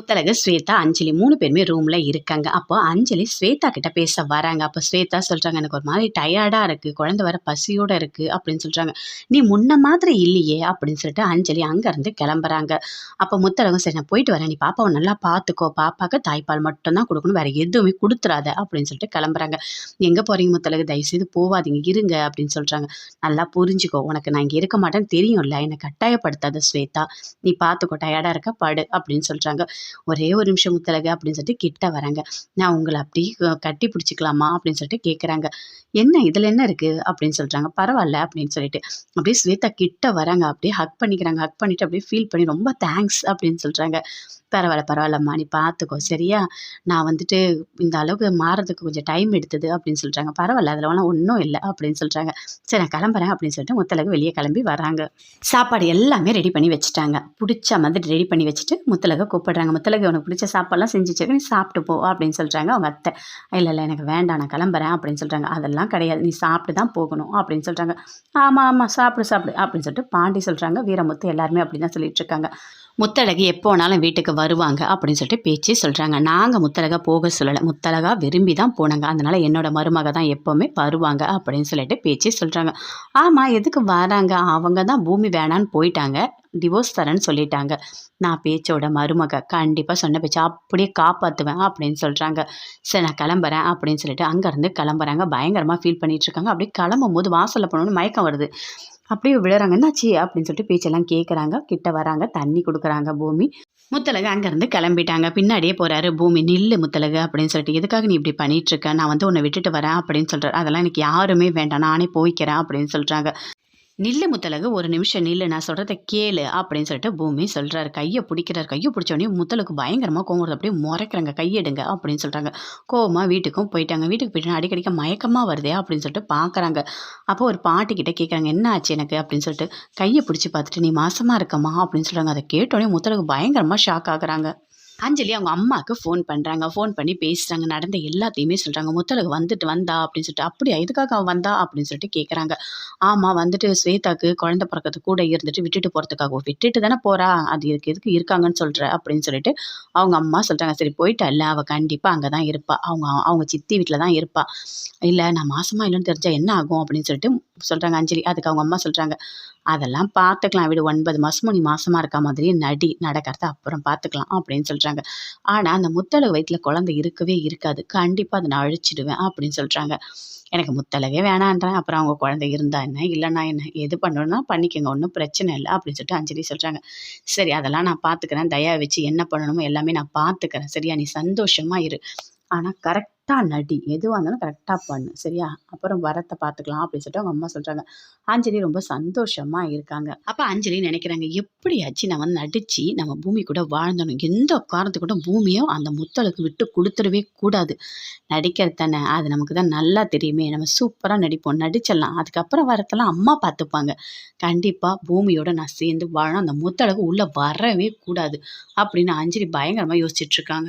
முத்தழகு ஸ்வேதா அஞ்சலி மூணு பேருமே ரூமில் இருக்காங்க. அப்போ அஞ்சலி ஸ்வேதா கிட்ட பேச வராங்க. அப்போ ஸ்வேதா சொல்கிறாங்க எனக்கு ஒரு மாதிரி டயர்டாக இருக்குது குழந்தை வர பசியோடு இருக்குது அப்படின்னு சொல்கிறாங்க நீ முன்ன மாதிரி இல்லையே. அப்படின்னு சொல்லிட்டு அஞ்சலி அங்கேருந்து கிளம்புறாங்க. அப்போ முத்தழகும் சரி நான் போயிட்டு வரேன். நீ பாப்பாவை நல்லா பார்த்துக்கோ பாப்பாவுக்கு தாய்ப்பால் மட்டும்தான் கொடுக்கணும். வேறு எதுவுமே கொடுத்துறாத. அப்படின்னு சொல்லிட்டு கிளம்புறாங்க. எங்கே போகிறீங்க முத்தழகு தயவுசெய்து போவாதீங்க. இருங்க. அப்படின்னு சொல்கிறாங்க நல்லா புரிஞ்சுக்கோ. உனக்கு நான் இங்கே இருக்க மாட்டேன்னு தெரியும்ல. என்னை கட்டாயப்படுத்தாத ஸ்வேதா. நீ பார்த்துக்கோ டயர்டாக இருக்க படு. அப்படின்னு சொல்கிறாங்க ஒரே ஒரு நிமிஷம் முத்தழகு அப்படின்னு சொல்லிட்டு கிட்ட வராங்க. நான் உங்களை அப்படி கட்டி பிடிச்சிக்கலாமா அப்படின்னு சொல்லிட்டு கேட்குறாங்க என்ன இதில் என்ன இருக்குது அப்படின்னு சொல்கிறாங்க பரவாயில்ல அப்படின்னு சொல்லிட்டு. அப்படியே ஸ்வேதா கிட்ட வராங்க. அப்படியே ஹக் பண்ணிக்கிறாங்க. ஹக் பண்ணிவிட்டு அப்படியே ஃபீல் பண்ணி ரொம்ப தேங்க்ஸ் அப்படின்னு சொல்கிறாங்க பரவாயில்ல பரவாயில்லம்மா நீ பார்த்துக்கோ சரியா? நான் வந்துட்டு இந்த அளவுக்கு மாறதுக்கு கொஞ்சம் டைம் எடுத்தது அப்படின்னு சொல்கிறாங்க பரவாயில்ல அதில் ஒன்றும் இல்லை அப்படின்னு சொல்கிறாங்க சரி நான் கிளம்புறேன் அப்படின்னு சொல்லிட்டு முத்தலகு வெளியே கிளம்பி வராங்க சாப்பாடு எல்லாமே ரெடி பண்ணி வச்சுட்டாங்க. பிடிச்ச மாதிரி ரெடி பண்ணி வச்சுட்டு முத்தலகை கூப்பிடுறாங்க. முத்தலகி உனக்கு பிடிச்ச சாப்பாடெல்லாம் செஞ்சு நீ சாப்பிட்டு போ அப்படின்னு சொல்கிறாங்க அவங்க அத்தை. இல்லை இல்லை எனக்கு வேண்டாம் நான் கிளம்புறேன் அப்படின்னு சொல்கிறாங்க அதெல்லாம் கிடையாது நீ சாப்பிட்டு தான் போகணும் அப்படின்னு சொல்கிறாங்க ஆமாம் ஆமாம் சாப்பிடு சாப்பிடு அப்படின்னு சொல்லிட்டு பாண்டி சொல்கிறாங்க வீரமுத்து எல்லாருமே அப்படி தான் சொல்லிட்டு இருக்காங்க. முத்தழகு எப்போ வேணாலும் வீட்டுக்கு வருவாங்க அப்படின்னு சொல்லிட்டு பேச்சு சொல்கிறாங்க நாங்கள் முத்தழகா போக சொல்லலை. முத்தழகா விரும்பி தான் போனாங்க. அதனால் என்னோட மருமக தான் எப்போவுமே வருவாங்க அப்படின்னு சொல்லிட்டு பேச்சு சொல்கிறாங்க ஆமாம் எதுக்கு வராங்க? அவங்க தான் பூமி வேணான்னு போயிட்டாங்க. டிவோர்ஸ் தரேன்னு சொல்லிட்டாங்க. நான் பேச்சோட மருமக கண்டிப்பாக சொன்ன பேச்சு அப்படியே காப்பாற்றுவேன் அப்படின்னு சொல்கிறாங்க சரி நான் கிளம்புறேன் அப்படின்னு சொல்லிட்டு அங்கேருந்து கிளம்புறாங்க. பயங்கரமாக ஃபீல் பண்ணிகிட்ருக்காங்க அப்படியே கிளம்பும் போது வாசலில் போனோன்னு மயக்கம் வருது. அப்படியே விழுறாங்க. என்னாச்சு? அப்படின்னு சொல்லிட்டு பேச்செல்லாம் கேட்குறாங்க கிட்ட வராங்க. தண்ணி கொடுக்குறாங்க பூமி. முத்தலகு அங்கேருந்து கிளம்பிட்டாங்க. பின்னாடியே போகிறாரு பூமி நில்லு முத்தலகு அப்படின்னு சொல்லிட்டு எதுக்காக நீ இப்படி பண்ணிகிட்ருக்க நான் வந்து உன்னை விட்டுட்டு வரேன் அப்படின்னு சொல்கிறார் அதெல்லாம் எனக்கு யாருமே வேண்டாம். நானே போய்க்கிறேன் அப்படின்னு சொல்கிறாங்க நில்லு முத்தலகு ஒரு நிமிஷம் நில்லு நான் சொல்கிறத கேளு அப்படின்னு சொல்லிட்டு பூமி சொல்கிறார் கையை பிடிக்கிறார். கையை பிடிச்சோடனே முத்தலுக்கு பயங்கரமாக கோங்குறது அப்படியே முறைக்கிறாங்க. கையெடுங்க அப்படின்னு சொல்கிறாங்க கோவமாக வீட்டுக்கும் போயிட்டாங்க. வீட்டுக்கு போயிட்டு அடிக்கடிக்க மயக்கமாக வருதே அப்படின்னு சொல்லிட்டு பார்க்குறாங்க அப்போ ஒரு பாட்டிக்கிட்ட கேட்குறாங்க என்ன ஆச்சு எனக்கு? அப்படின்னு சொல்லிட்டு கையை பிடிச்சி பார்த்துட்டு நீ மாசமாக இருக்கம்மா அப்படின்னு சொல்கிறாங்க அதை கேட்டோடனே முத்தலுக்கு பயங்கரமாக ஷாக் ஆகுறாங்க. அஞ்சலி அவங்க அம்மாவுக்கு ஃபோன் பண்ணுறாங்க ஃபோன் பண்ணி பேசுகிறாங்க நடந்த எல்லாத்தையுமே சொல்கிறாங்க முத்தலகு வந்துட்டு வந்தா அப்படின்னு சொல்லிட்டு அப்படியா? எதுக்காக அவன் வந்தா? அப்படின்னு சொல்லிட்டு கேட்குறாங்க ஆமாம் வந்துட்டு ஸ்வேதாக்கு குழந்த பிறக்கிறது கூட இருந்துட்டு விட்டுட்டு போகிறதுக்காக விட்டுட்டு தானே போகிறா அது இதுக்கு எதுக்கு இருக்காங்கன்னு சொல்கிற அப்படின்னு சொல்லிட்டு அவங்க அம்மா சொல்கிறாங்க சரி போயிட்டா இல்லை அவள் கண்டிப்பாக அங்கே தான் இருப்பாள் அவங்க அவங்க சித்தி வீட்டில் தான் இருப்பாள் இல்லை நான் மாசமாக இல்லைன்னு தெரிஞ்சால் என்ன ஆகும்? அப்படின்னு சொல்லிட்டு சொல்கிறாங்க அஞ்சலி. அதுக்கு அவங்க அம்மா சொல்கிறாங்க அதெல்லாம் பார்த்துக்கலாம். விடு ஒன்பது மாதமும் நீ மாசமாக இருக்க மாதிரி நடி. நடக்கிறத அப்புறம் பார்த்துக்கலாம். அப்படின்னு சொல்கிறாங்க ஆனால் அந்த முத்தளவு வயிற்றில் குழந்தை இருக்கவே இருக்காது. கண்டிப்பாக அதை நான் அழிச்சிடுவேன் அப்படின்னு சொல்கிறாங்க எனக்கு முத்தலவே வேணான்றேன். அப்புறம் அவங்க குழந்தை இருந்தா என்ன? இல்லைனா என்ன? எது பண்ணணும்னா பண்ணிக்கோங்க. ஒன்றும் பிரச்சனை இல்லை அப்படின்னு சொல்லிட்டு அஞ்சலி சொல்கிறாங்க சரி அதெல்லாம் நான் பார்த்துக்கிறேன் தயா வச்சு என்ன பண்ணணுமோ எல்லாமே நான் பார்த்துக்கிறேன் சரியா? நீ சந்தோஷமாக இரு. ஆனால் கரெக்ட் கரெக்டாக நடி. எதுவாக இருந்தாலும் கரெக்டாக பண்ணு. சரியா? அப்புறம் வரத்தை பார்த்துக்கலாம் அப்படின்னு சொல்லிட்டு அவங்க அம்மா சொல்கிறாங்க அஞ்சலி ரொம்ப சந்தோஷமாக இருக்காங்க. அப்போ அஞ்சலி நினைக்கிறாங்க எப்படியாச்சு நான் வந்து நடித்து நம்ம பூமி கூட வாழ்ந்தணும் எந்த காரணத்துக்கு கூட பூமியோ அந்த முத்தலுக்கு விட்டு கொடுத்துடவே கூடாது. நடிக்கிறது தானே. அது நமக்கு தான் நல்லா தெரியுமே. நம்ம சூப்பராக நடிப்போம். நடிச்சிடலாம். அதுக்கப்புறம் வரத்தெல்லாம் அம்மா பார்த்துப்பாங்க. கண்டிப்பாக பூமியோட நான் சேர்ந்து வாழணும். அந்த முத்தளவுக்கு உள்ளே வரவே கூடாது அப்படின்னு அஞ்சலி பயங்கரமாக யோசிச்சுட்ருக்காங்க